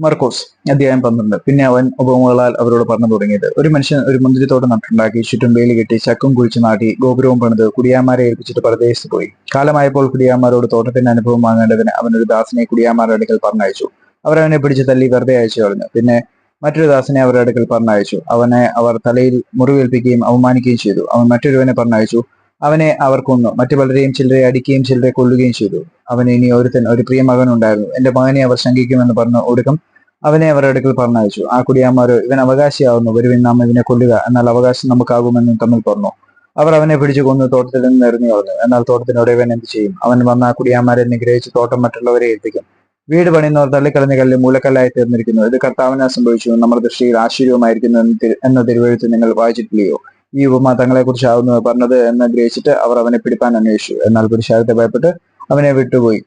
മർക്കോസ് അധ്യായം പന്ത്രണ്ട്. പിന്നെ അവൻ ഉപമകളാൽ അവരോട് പറഞ്ഞു തുടങ്ങിയത്. ഒരു മനുഷ്യൻ ഒരു മുന്തിരിത്തോട്ടം നട്ടുണ്ടാക്കി ചുറ്റും വേലി കെട്ടി ചക്കും കുഴിച്ചു നാട്ടി ഗോപുരവും പണിത് കുടിയാന്മാരെ ഏൽപ്പിച്ചിട്ട് പ്രദേശത്ത് പോയി. കാലമായപ്പോൾ കുടിയാന്മാരോട് തോട്ടത്തിന്റെ അനുഭവം വാങ്ങേണ്ടതിന് അവൻ ഒരു ദാസനെ കുടിയാന്മാരുടെ അടുക്കൽ പറഞ്ഞയച്ചു. അവരവനെ പിടിച്ച് തല്ലി വെറുതെ അയച്ചു കളഞ്ഞു. പിന്നെ മറ്റൊരു ദാസനെ അവരുടെ അടുക്കൽ പറഞ്ഞയച്ചു. അവനെ അവർ തലയിൽ മുറിവേൽപ്പിക്കുകയും അവമാനിക്കുകയും ചെയ്തു. അവൻ മറ്റൊരുവനെ പറഞ്ഞയച്ചു. അവനെ അവർ കൊന്നു. മറ്റു പലരെയും ചിലരെ അടിക്കുകയും ചിലരെ കൊല്ലുകയും ചെയ്തു. അവന് ഇനി ഒരുത്തൻ ഒരു പ്രിയ മകൻ ഉണ്ടായിരുന്നു. എന്റെ മകനെ അവർ ശങ്കിക്കുമെന്ന് പറഞ്ഞു ഒടുക്കം അവനെ അവരുടെ അടുക്കൽ പറഞ്ഞയച്ചു. ആ കുടിയാന്മാരോ ഇവൻ അവകാശിയാവുന്നു. വരുവിൻ നാം ഇവനെ കൊല്ലുക. എന്നാൽ അവകാശം നമുക്കാകുമെന്നും തമ്മിൽ പറഞ്ഞു. അവർ അവനെ പിടിച്ചു കൊന്ന് തോട്ടത്തിൽ നിന്ന് എറിഞ്ഞു കളഞ്ഞു. എന്നാൽ തോട്ടത്തിനോടെ ഇവൻ എന്ത് ചെയ്യും? അവൻ വന്ന ആ കുടിയാന്മാരെ നിഗ്രഹിച്ച് തോട്ടം മറ്റുള്ളവരെ ഏൽപ്പിക്കും. വീട് പണിയുന്നവർ തള്ളിക്കളഞ്ഞ കല്ല് മൂലക്കല്ലായി തീർന്നിരിക്കുന്നു. ഇത് കർത്താവിനെ സംഭവിച്ചു. നമ്മുടെ ദൃഷ്ടിയിൽ ആശ്ചര്യവുമായിരിക്കുന്നു എന്ന തിരുവഴുത്ത് നിങ്ങൾ വായിച്ചിട്ടില്ലയോ? ഈ ഉപമാതങ്ങളെ കുറിച്ചാവുന്നു പറഞ്ഞത് എന്ന് ഗ്രഹിച്ചിട്ട് അവർ അവനെ പിടിപ്പാൻ അന്വേഷിച്ചു. എന്നാൽ പുരുഷാരത്തെ ഭയപ്പെട്ട് അവനെ വിട്ടുപോയി.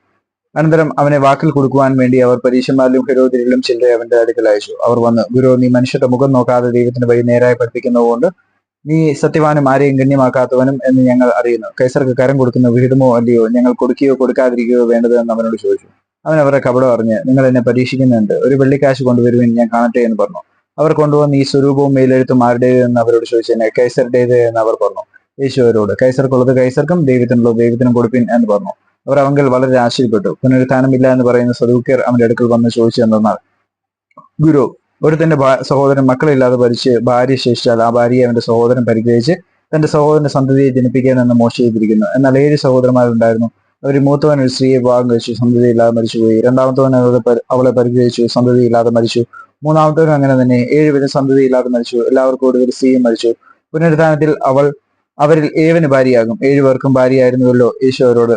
അനന്തരം അവനെ വാക്കിൽ കൊടുക്കുവാൻ വേണ്ടി അവർ പരീക്ഷന്മാരിലും ഹെരോദിലും ചിലരെ അവന്റെ അടുക്കൽ അയച്ചു. അവർ വന്ന് ഗുരു നീ മനുഷ്യരുടെ മുഖം നോക്കാതെ ദൈവത്തിന്റെ വഴി നേരായി പഠിപ്പിക്കുന്നതുകൊണ്ട് നീ സത്യവാനും ആരെയും ഗണ്യമാക്കാത്തവനും എന്ന് ഞങ്ങൾ അറിയുന്നു. കൈസർക്ക് കരം കൊടുക്കുന്ന വിഹിതമോ അല്ലയോ ഞങ്ങൾ കൊടുക്കുകയോ കൊടുക്കാതിരിക്കുകയോ വേണ്ടത് എന്ന് അവനോട് ചോദിച്ചു. അവൻ അവരുടെ കപടം അറിഞ്ഞ് നിങ്ങൾ എന്നെ പരീക്ഷിക്കുന്നുണ്ട്. ഒരു വെള്ളിക്കാശ് കൊണ്ടുവരുവിൻ ഞാൻ കാണട്ടെ എന്ന് പറഞ്ഞു. അവർ കൊണ്ടുവന്ന് ഈ സ്വരൂപവും മേലെഴുത്തും ആരുടേത് എന്ന് അവരോട് ചോദിച്ചതിനെ കൈസറുടേത് എന്ന് അവർ പറഞ്ഞു. യേശു അവരോട് കൈസർക്കുള്ളത് കൈസർക്കും ദൈവത്തിനുള്ളത് ദൈവത്തിനും കൊടുപ്പിൻ എന്ന് പറഞ്ഞു. അവർ അവങ്കിൽ വളരെ ആശ്ചര്യപ്പെട്ടു. പുനരുത്ഥാനമില്ല എന്ന് പറയുന്ന സദൂക്യർ അവന്റെ അടുക്കൽ വന്ന് ചോദിച്ചു എന്തെന്നാൽ ഗുരു ഒരുത്തന്റെ തന്റെ സഹോദരൻ മക്കളില്ലാതെ ഭരിച്ച് ഭാര്യ ശേഷിച്ചാൽ ആ ഭാര്യയെ അവന്റെ സഹോദരൻ പരിഗ്രഹിച്ച് തന്റെ സഹോദരന്റെ സന്തതിയെ ജനിപ്പിക്കാനെന്ന് മോശം ചെയ്തിരിക്കുന്നു എന്നാൽ ഏഴ് സഹോദരന്മാരുണ്ടായിരുന്നു. അവർ മൂത്തവൻ ഒരു സ്ത്രീയെ വിവാഹം കഴിച്ചു സന്തതിയില്ലാതെ മരിച്ചുപോയി. രണ്ടാമത്തവൻ അവളെ പരിഗ്രഹിച്ചു സന്തതിയില്ലാതെ മരിച്ചു. മൂന്നാമത്തവനും അങ്ങനെ തന്നെ. ഏഴുപേരും സന്തതിയില്ലാതെ മരിച്ചു. എല്ലാവർക്കും ഒടുവിൽ സ്ത്രീയും മരിച്ചു. പുനരുദ്ധാനത്തിൽ അവൾ അവരിൽ ഏവന് ഭാര്യയാകും. ഏഴുപേർക്കും ഭാര്യയായിരുന്നുവല്ലോ യേശു അവരോട്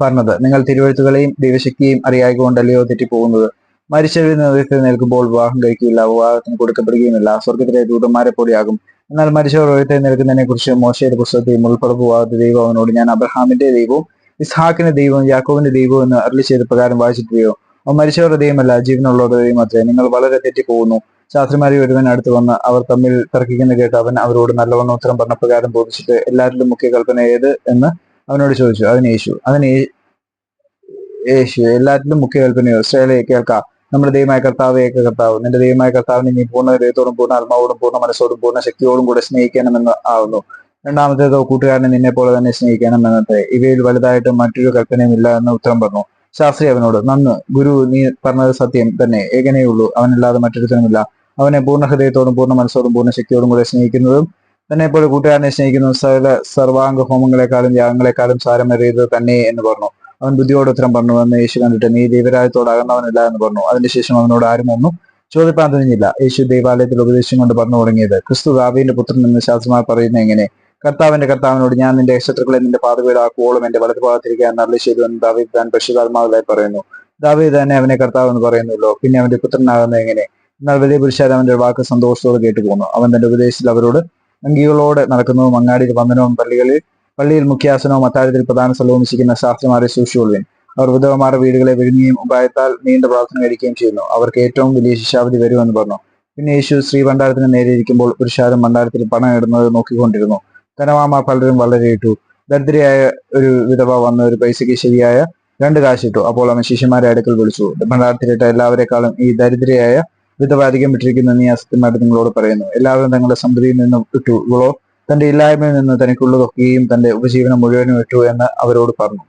പറഞ്ഞത്. നിങ്ങൾ തിരുവഴുത്തുകളെയും ദൈവശക്തിയെയും അറിയായിക്കൊണ്ടല്ലയോ തെറ്റിപ്പോകുന്നത്? മരിച്ചവരിൽ നിന്ന് നിൽക്കുമ്പോൾ വിവാഹം കഴിക്കില്ല. വിവാഹത്തിന് കൊടുക്കപ്പെടുകയുമില്ല. സ്വർഗത്തിലെ ദൂതന്മാരെ പോലെയാകും. എന്നാൽ മരിച്ചവർ ഉയർത്തെ നിൽക്കുന്നതിനെ കുറിച്ച് മോശയുടെ പുസ്തകത്തെയും ഉൾപ്പെടുപ്പ് വിവാഹത്തെ ദൈവം അവനോട് ഞാൻ അബ്രഹാമിന്റെ ദൈവവും ഇസ്ഹാക്കിന്റെ ദൈവവും യാക്കോവിന്റെ ദൈവവും എന്ന് അരളി ചെയ്ത പ്രകാരം വായിച്ചിട്ടില്ലയോ? അവൻ മരിച്ചവരുടെ ദൈവമല്ല ജീവനുള്ളവരുടെ ദൈവം അത്രേ. നിങ്ങൾ വളരെ തെറ്റിപ്പോകുന്നു ശാസ്ത്രിമാരി ഒരുവൻ അടുത്ത് വന്ന് അവർ തമ്മിൽ തർക്കിക്കുന്ന കേട്ട് അവൻ അവരോട് നല്ലവണ്ണം ഉത്തരം പറഞ്ഞ പ്രകാരം ബോധിച്ചിട്ട് എല്ലാവരിലും മുഖ്യ കൽപ്പന ഏത് എന്ന് അവനോട് ചോദിച്ചു. അവൻ യേശു അവൻ യേശു എല്ലാറ്റിലും മുഖ്യ കൽപ്പനയോ? ശ്രേലയെ കേൾക്കാം. നമ്മുടെ ദൈവമായ കർത്താവ് ഏക കർത്താവ്. നിന്റെ ദൈവമായ കർത്താവിനെ നീ പൂർണ ഹൃദയത്തോടും പൂർണ ആത്മാവോടും പൂർണ മനസ്സോടും പൂർണ ശക്തിയോടും കൂടെ സ്നേഹിക്കണമെന്ന് ആവുന്നു. രണ്ടാമത്തേതോ കൂട്ടുകാരനെ നിന്നെ പോലെ തന്നെ സ്നേഹിക്കണം എന്നത്തെ ഇവയിൽ വലുതായിട്ട് മറ്റൊരു കൽപ്പനയുമില്ല എന്ന് ഉത്തരം പറഞ്ഞു. ശാസ്ത്രി അവനോട് നന്ന് ഗുരു നീ പറഞ്ഞത് സത്യം തന്നെ. ഏകനേ ഉള്ളൂ അവനല്ലാതെ മറ്റൊരുത്തനുമില്ല. അവനെ പൂർണ ഹൃദയത്തോടും പൂർണ മനസ്സോടും പൂർണ ശക്തിയോടും കൂടെ സ്നേഹിക്കുന്നതും തന്നെ പോലെ കൂട്ടുകാരനെ സ്നേഹിക്കുന്നതും സകല സർവാംഗ ഹോമങ്ങളെക്കാളും യാഗങ്ങളെക്കാളും സാരമേറിയത് തന്നെ എന്ന് പറഞ്ഞു. അവൻ ബുദ്ധിയോട് ഉത്തരം പറഞ്ഞു. എന്ന് യേശു കണ്ടിട്ട് നീ ദൈവരാജ്യത്തോടാകുന്നവനല്ല എന്ന് പറഞ്ഞു. അതിനുശേഷം അവനോട് ആരും ഒന്നും ചോദിപ്പാൻ തിരിഞ്ഞില്ല. യേശു ദേവാലയത്തിൽ ഉപദേശം കൊണ്ട് പറഞ്ഞു തുടങ്ങിയത് ക്രിസ്തു ദാവീന്റെ പുത്രൻ എന്ന് ശാസ്ത്രമാർ പറയുന്നത് എങ്ങനെ? കർത്താവിന്റെ കർത്താവിനോട് ഞാൻ നിന്റെ ശത്രുക്കളെ നിന്റെ പാതവീടാക്കുവോളം എന്റെ വലത് ഭാഗത്തിരിക്കാൻ നല്ല ചെയ്തു എന്ന് ദാവീദ് താൻ പരിശുദ്ധാത്മാവിലായി പറയുന്നു. ദാവീദ് തന്നെ അവനെ കർത്താവ് എന്ന് പറയുന്നല്ലോ പിന്നെ അവന്റെ പുത്രനാകുന്നത് എങ്ങനെ? എന്നാൽ വലിയ പുരുഷാരം അവന്റെ വാക്ക് സന്തോഷത്തോടെ കേട്ടു പോന്നു അവൻ തന്റെ ഉപദേശത്തിൽ അവരോട് അങ്കികളോട് നടക്കുന്നതും അങ്ങാടിയിൽ വന്ദനവും പള്ളികളിൽ പള്ളിയിൽ മുഖ്യാസനവും അത്താഴത്തിൽ പ്രധാന സ്ഥലവും വിശിക്കുന്ന ശാസ്ത്രമാരെ സൂക്ഷിച്ചുകൊള്ളുവിൻ. അവർ വിധവമാരുടെ വീടുകളെ വിഴുങ്ങുകയും ഉപായത്താൽ നീണ്ട പ്രാർത്ഥന കഴിക്കുകയും ചെയ്യുന്നു. അവർക്ക് ഏറ്റവും വലിയ ശിക്ഷാവധി വരുമെന്ന് പറഞ്ഞു. പിന്നെ യേശു ശ്രീ ഭണ്ഡാരത്തിന് നേരെ ഇരിക്കുമ്പോൾ പുരുഷാരം ഭണ്ഡാരത്തിൽ പണം ഇടുന്നത് നോക്കിക്കൊണ്ടിരുന്നു. ധനവാന്മാർ പലരും വളരെ ഇട്ടു. ദരിദ്രയായ ഒരു വിധവ വന്ന ഒരു പൈസയ്ക്ക് ശരിയായ രണ്ട് കാശിട്ടു. അപ്പോൾ അവൻ ശിഷ്യന്മാരെ അടുക്കൽ വിളിച്ചു. ഭണ്ഡാരത്തിലിട്ട എല്ലാവരെക്കാളും ഈ ദരിദ്രയായ വിധവ അധികം ഇട്ടിരിക്കുന്ന നീ അസത്യമായിട്ട് നിങ്ങളോട് പറയുന്നു. എല്ലാവരും തങ്ങളുടെ സമൃദ്ധിയിൽ നിന്ന് ഇട്ടു. ഇവളോ തന്റെ ഇല്ലായ്മയിൽ നിന്ന് തനിക്കുള്ളതൊക്കെയും തന്റെ ഉപജീവനം മുഴുവനും ഇട്ടു എന്ന് അവരോട് പറഞ്ഞു.